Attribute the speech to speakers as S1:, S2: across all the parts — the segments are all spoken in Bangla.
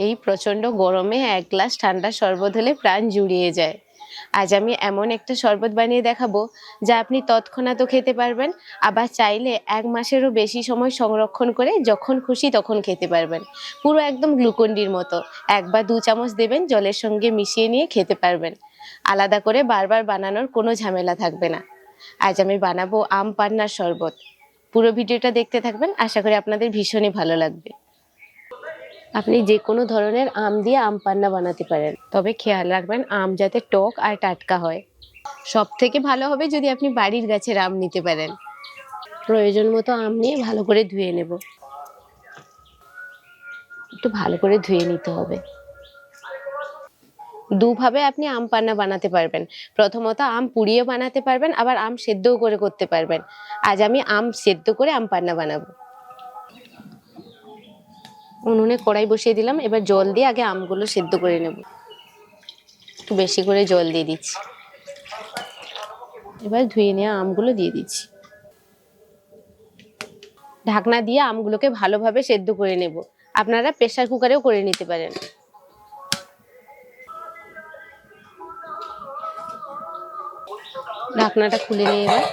S1: এই প্রচণ্ড গরমে এক গ্লাস ঠান্ডা শরবত হলে প্রাণ জুড়িয়ে যায়। আজ আমি এমন একটা শরবত বানিয়ে দেখাবো, যা আপনি তৎক্ষণাৎ খেতে পারবেন, আবার চাইলে এক মাসেরও বেশি সময় সংরক্ষণ করে যখন খুশি তখন খেতে পারবেন। পুরো একদম গ্লুকন্ডির মতো। এক বা দু চামচ দেবেন, জলের সঙ্গে মিশিয়ে নিয়ে খেতে পারবেন। আলাদা করে বারবার বানানোর কোনো ঝামেলা থাকবে না। আজ আমি বানাবো আম পান্নার শরবত। পুরো ভিডিওটা দেখতে থাকবেন। আশা করি আপনাদের ভীষণই ভালো লাগবে। আপনি যে কোনো ধরনের আম দিয়ে আম পান্না বানাতে পারেন। তবে খেয়াল রাখবেন, আম যাতে টক আর টাটকা হয়। সব থেকে ভালো হবে যদি আপনি বাড়ির গাছের আম নিতে পারেন। প্রয়োজন মতো আম নিয়ে ভালো করে ধুয়ে নেব। একটু ভালো করে ধুয়ে নিতে হবে। দুভাবে আপনি আম পান্না বানাতে পারবেন। প্রথমত আম পুড়িয়ে বানাতে পারবেন, আবার আম সেদ্ধও করে করতে পারবেন। আজ আমি আম সেদ্ধ করে আম পান্না বানাবো। উনুনে কড়াই বসিয়ে দিলাম। এবার জল দিয়ে আগে আমগুলো সেদ্ধ করে নেব। একটু বেশি করে জল দিয়ে দিচ্ছি। এবার ধুয়ে নেওয়া আমগুলো দিয়ে দিচ্ছি। ঢাকনা দিয়ে আমগুলোকে ভালোভাবে সেদ্ধ করে নেব। আপনারা প্রেসার কুকারেও করে নিতে পারেন। ঢাকনাটা খুলে নিয়ে এবার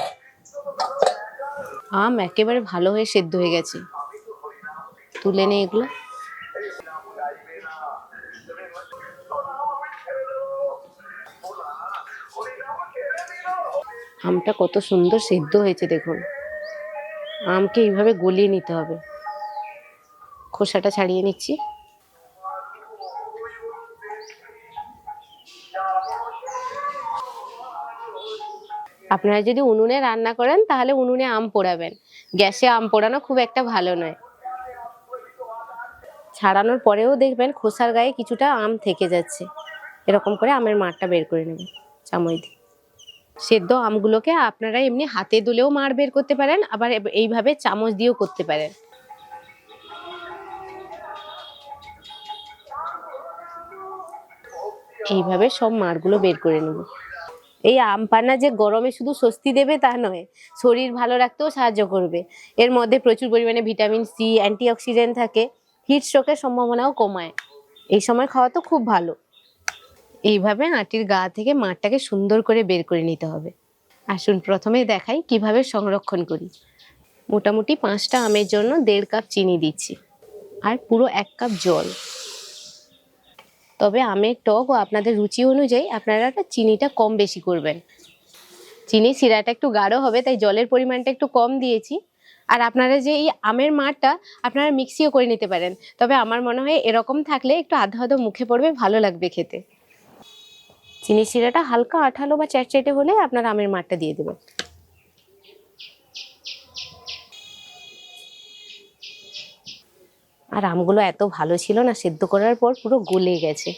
S1: আম একেবারে ভালো হয়ে সেদ্ধ হয়ে গেছে। তুলে নে এগুলো। আমটা কত সুন্দর সেদ্ধ হয়েছে দেখুন। আমকে এইভাবে গলিয়ে নিতে হবে। খোসাটা ছাড়িয়ে নিচ্ছি। আপনারা যদি উনুনে রান্না করেন, তাহলে উনুনে আম পোড়াবেন। গ্যাসে আম পোড়ানো খুব একটা ভালো নয়। ছাড়ানোর পরেও দেখবেন খোসার গায়ে কিছুটা আম থেকে যাচ্ছে। এরকম করে আমের মাঠটা বের করে নেবেন চামচ দিয়ে। সেদ্ধ আমগুলোকে আপনারা এমনি হাতে দুলেও মার বের করতে পারেন, আবার এইভাবে চামচ দিয়েও করতে পারেন। এইভাবে সব মারগুলো বের করে নেব। এই আম পান্না যে গরমে শুধু স্বস্তি দেবে তা নয়, শরীর ভালো রাখতেও সাহায্য করবে। এর মধ্যে প্রচুর পরিমাণে ভিটামিন সি, অ্যান্টিঅক্সিডেন্ট থাকে, হিট স্ট্রোকের সম্ভাবনাও কমায়। এই সময় খাওয়া তো খুব ভালো। এইভাবে আটির গা থেকে মাঠটাকে সুন্দর করে বের করে নিতে হবে। আসুন প্রথমে দেখাই কীভাবে সংরক্ষণ করি। মোটামুটি পাঁচটা আমের জন্য দেড় কাপ চিনি দিচ্ছি, আর পুরো এক কাপ জল। তবে আমের টক ও আপনাদের রুচি অনুযায়ী আপনারা চিনিটা কম বেশি করবেন। চিনি শিরাটা একটু গাঢ় হবে, তাই জলের পরিমাণটা একটু কম দিয়েছি। আর আপনারা যে এই আমের মাঠটা আপনারা মিক্সিও করে নিতে পারেন, তবে আমার মনে হয় এরকম থাকলে একটু আধা আধা মুখে পড়বে, ভালো লাগবে খেতে। চিনি শিরাটা হালকা আঠালো বা চ্যাটচ্যাটে হলে আপনারা আমের মাঠটা দিয়ে দেবেন। আর আমগুলো এত ভালো ছিল না, সেদ্ধ করার পর পুরো গলে গেছে।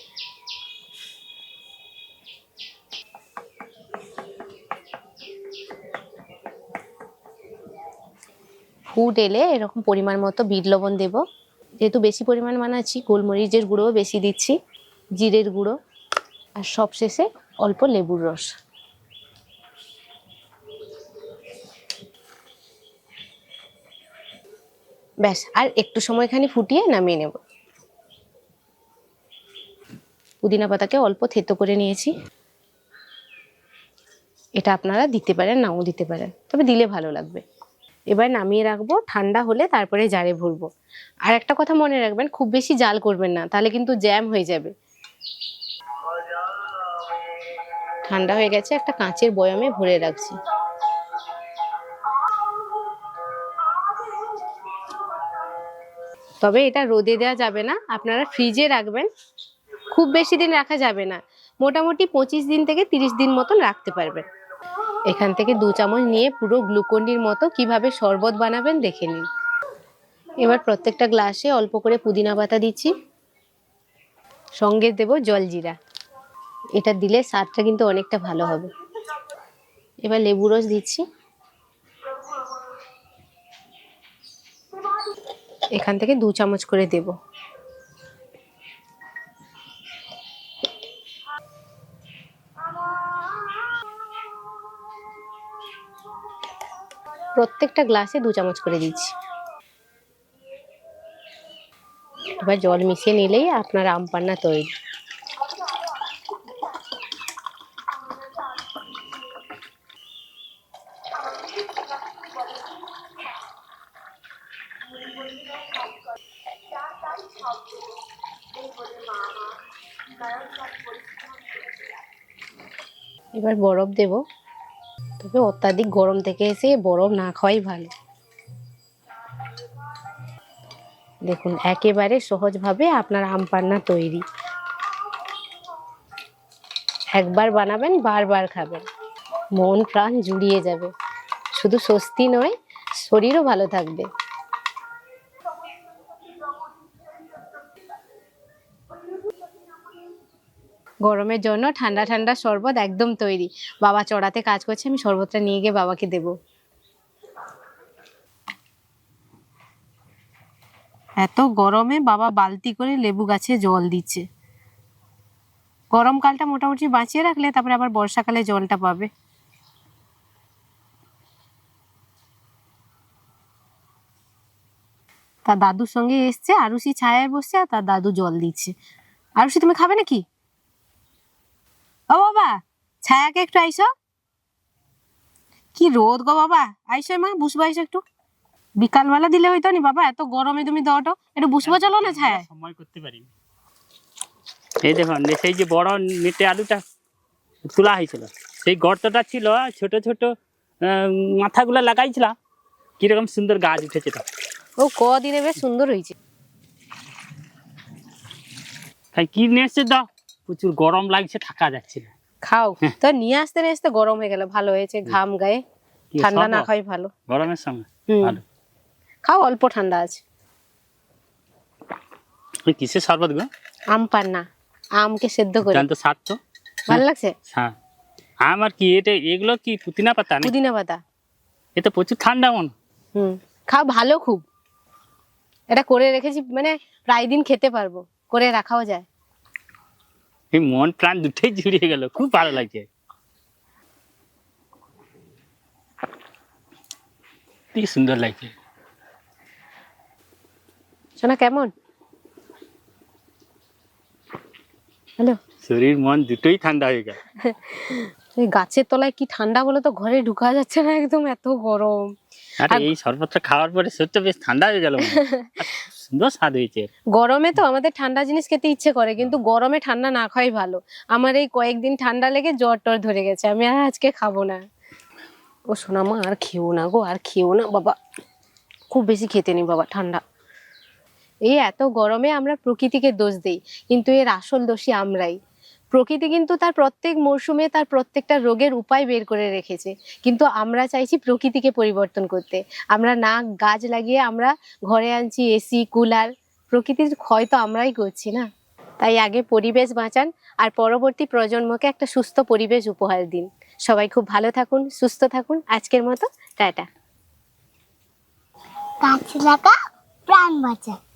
S1: ফুট এলে এরকম পরিমাণ মতো বিট লবণ দেব। যেহেতু বেশি পরিমাণ বানাচ্ছি, গোলমরিচের গুঁড়োও বেশি দিচ্ছি, জিরের গুঁড়ো। আর সবশেষে অল্প লেবুর রস। ব্যাস, আর একটু সময় সময়খানি ফুটিয়ে নামিয়ে নেব। পুদিনা পাতাকে অল্প থেতো করে নিয়েছি। এটা আপনারা দিতে পারেন, নাও দিতে পারেন, তবে দিলে ভালো লাগবে। এবার নামিয়ে রাখব, ঠান্ডা হলে তারপরে জারে ভরবো। আর একটা কথা মনে রাখবেন, খুব বেশি জাল করবেন না, তাহলে কিন্তু জ্যাম হয়ে যাবে। ঠান্ডা হয়ে গেছে, একটা কাঁচের বয়ামে ভরে রাখছি। তবে এটা রোদে দেওয়া যাবে না, আপনারা ফ্রিজে রাখবেন। খুব বেশি দিন রাখা যাবে না, মোটামুটি পঁচিশ দিন থেকে তিরিশ দিন মতন রাখতে পারবেন। এখান থেকে দু চামচ নিয়ে পুরো গ্লুকন্ডির মতো কীভাবে শরবত বানাবেন দেখে নিন। এবার প্রত্যেকটা গ্লাসে অল্প করে পুদিনা পাতা দিচ্ছি। সঙ্গে দেব জলজিরা এটা দিলে স্বাদটা কিন্তু অনেকটা ভালো হবে। এবার লেবু রস দিচ্ছি। এখান থেকে দু চামচ করে দেব। প্রত্যেকটা গ্লাসে দু চামচ করে দিচ্ছি। এবার জল মিশিয়ে নিলেই আপনার আম পান্না তৈরি। এবার বরফ দেব। তবে অত্যাধিক গরম থেকে এসে বরফ না খাওয়াই ভালো। দেখুন, একেবারে সহজভাবে আপনার আম পান্না তৈরি। একবার বানাবেন, বারবার খাবেন। মন প্রাণ জুড়িয়ে যাবে। শুধু স্বস্তি নয়, শরীরও ভালো থাকবে। গরমের জন্য ঠান্ডা ঠান্ডা শরবত একদম তৈরি। বাবা চড়াতে কাজ করছে, আমি শরবতটা নিয়ে গিয়ে বাবাকে দেব। এত গরমে বাবা বালতি করে লেবু গাছে জল দিচ্ছে। গরমকালটা মোটামুটি বাঁচিয়ে রাখলে তারপরে আবার বর্ষাকালে জলটা পাবে। তার দাদুর সঙ্গে এসছে আরুষি ছায়ায় বসছে আর তার দাদু জল দিচ্ছে। আরুষি তুমি খাবে নাকি? ও বাবা ছায়াকে একটু আইসো। কি রোদ গো বাবা আইসো মা বুসবো আইসো একটু। বিকালবেলা দিলে হইতো নি বাবা এত গরমে তুমি দাওটো একটু বুসবো চলো না ছায়া?
S2: সময় করতে পারি এই দেখুন এই সেই যে বড় নেটে আলুটা তোলা হয়েছিল সেই গর্তটা ছিল ছোট ছোট মাথাগুলো লাগাইছিলাম কীরকম সুন্দর গাছ উঠেছে তো।
S1: ও কদিনে বেশ সুন্দর হয়েছে।
S2: তাই কি নিয়ে এসছে? দাও প্রচুর গরম লাগছে থাকা যাচ্ছে না।
S1: খাও। তো নিয়ে আসতে না আসতে গরম হয়ে গেল ভালো হয়েছে ঘাম গায়ে। ঠান্ডা না? খাই ভালো।
S2: গরমের সময় ভালো।
S1: খাও অল্প ঠান্ডা আছে।
S2: ওই কিসের শরবত গো?
S1: আম পান্না আমকে সেদ্ধ করে।
S2: জানতো স্বাদ তো?
S1: ভালো লাগছে?
S2: হ্যাঁ। আমার কি এটা এগুলো কি পুদিনা পাতা নাকি?
S1: পুদিনা পাতা।
S2: এটা প্রচুর ঠান্ডা মন।
S1: হুম। খাও ভালো খুব। এটা করে রেখেছি মানে প্রায় দিন খেতে পারব। করে রাখাও যায়।
S2: মন প্রাণ দুটোই জুড়িয়ে গেল খুব ভালো লাগছে। কি সুন্দর লাগছে।
S1: শোনা কেমন? হ্যালো?
S2: শরীর মন দুটোই ঠান্ডা হয়ে গেল।
S1: এই গাছের তলায় কি ঠান্ডা বলে তো ঘরে ঢুকা যাচ্ছে না একদম এত গরম।
S2: আরে এই শরবতটা খাওয়ার পরে শরীরটা বেশ ঠান্ডা হয়ে গেল সুন্দর স্বাদ হয়েছে।
S1: গরমে তো আমাদের ঠান্ডা জিনিস খেতে ইচ্ছে করে কিন্তু গরমে ঠান্ডা না খাওয়াই ভালো। আমার এই কয়েকদিন ঠান্ডা লেগে জ্বর টর ধরে গেছে আমি আর আজকে খাব না। ও শোনা মা আর খেও না গো আর খেও না বাবা। খুব বেশি খেতে নেই বাবা ঠান্ডা। এই এত গরমে আমরা প্রকৃতিকে দোষ দেই কিন্তু এর আসল দোষী আমরাই। প্রকৃতি কিন্তু তার প্রত্যেক মরশুমে তার প্রত্যেকটা রোগের উপায় বের করে রেখেছে। কিন্তু আমরা চাইছি প্রকৃতিকে পরিবর্তন করতে। আমরা না গাছ লাগিয়ে আমরা ঘরে আনছি এসি, কুলার, প্রকৃতির ক্ষয় তো আমরাই করছি না। তাই আগে পরিবেশ বাঁচান আর পরবর্তী প্রজন্মকে একটা সুস্থ পরিবেশ উপহার দিন। সবাই খুব ভালো থাকুন, সুস্থ থাকুন। আজকের মতো, টাটা।
S3: গাছ লাগা, প্রাণ বাঁচায়